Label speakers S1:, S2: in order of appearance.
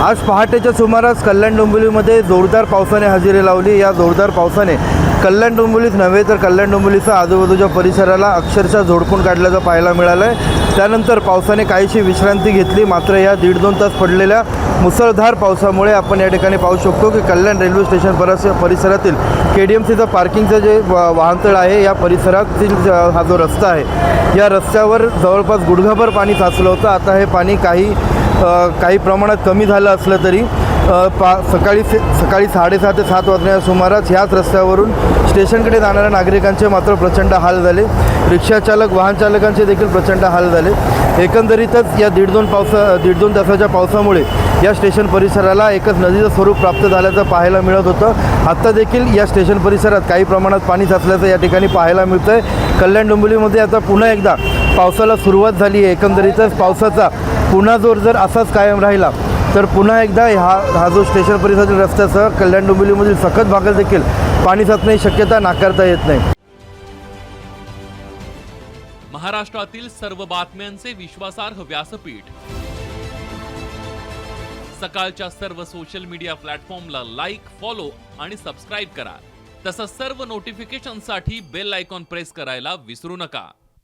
S1: आज पहाटेच्या सुमारास कल्याण डोंबिवलीमध्ये जोरदार पावसाने हजेरी लावली. या जोरदार पावसाने कल्याण डोंबिवलीच नव्हे तर कल्याण डोंबिवलीचा आजूबाजूच्या परिसराला अक्षरशः झोडपून काढल्याचं पाहायला मिळालं आहे त्यानंतर पावसाने काहीशी विश्रांती घेतली. मात्र या दीड दोन तास पडलेल्या मुसळधार पावसामुळे आपण या ठिकाणी पाहू शकतो की कल्याण रेल्वे स्टेशन परस परिसरातील के डी एम सीचं पार्किंगचं जे वा- वाहनतळ आहे या परिसरातील हा जो रस्ता आहे या रस्त्यावर जवळपास गुडघाभर पाणी साचलं होतं. आता हे पाणी काही काही प्रमाणात कमी झालं असलं तरी पा सकाळी से सकाळी साडेसहा ते सात वाजण्याच्या सुमारास ह्याच रस्त्यावरून स्टेशनकडे जाणाऱ्या नागरिकांचे मात्र प्रचंड हाल झाले. रिक्षाचालक वाहन चालकांचे देखील प्रचंड हाल झाले. एकंदरीतच या दीड दोन पावसा दीड दोन तासाच्या पावसामुळे या स्टेशन परिसराला एकच नदीचं स्वरूप प्राप्त झाल्याचं पाहायला मिळत होतं. आत्ता देखील या स्टेशन परिसरात काही प्रमाणात पाणी साचल्याचं या ठिकाणी पाहायला मिळतं आहे कल्याण डोंबिवलीमध्ये आता पुन्हा एकदा पावसाला सुरुवात झाली आहे. एकंदरीतच पावसाचा पुन्हा जोर जर असाच कायम राहिला तर पुन्हा एकदा हा हा जो स्टेशन परिसरातील रस्त्यासह कल्याण डोंबिवलीमधील सखत भागात देखील पाणी साचण्याची शक्यता नाकारता येत नाही.
S2: महाराष्ट्रातील सर्व बातम्यांचे विश्वासार्ह व्यासपीठ. सकाळच्या सर्व सोशल मीडिया प्लॅटफॉर्मला लाईक फॉलो आणि सबस्क्राईब करा. तसंच सर्व नोटिफिकेशनसाठी बेल आयकॉन प्रेस करायला विसरू नका.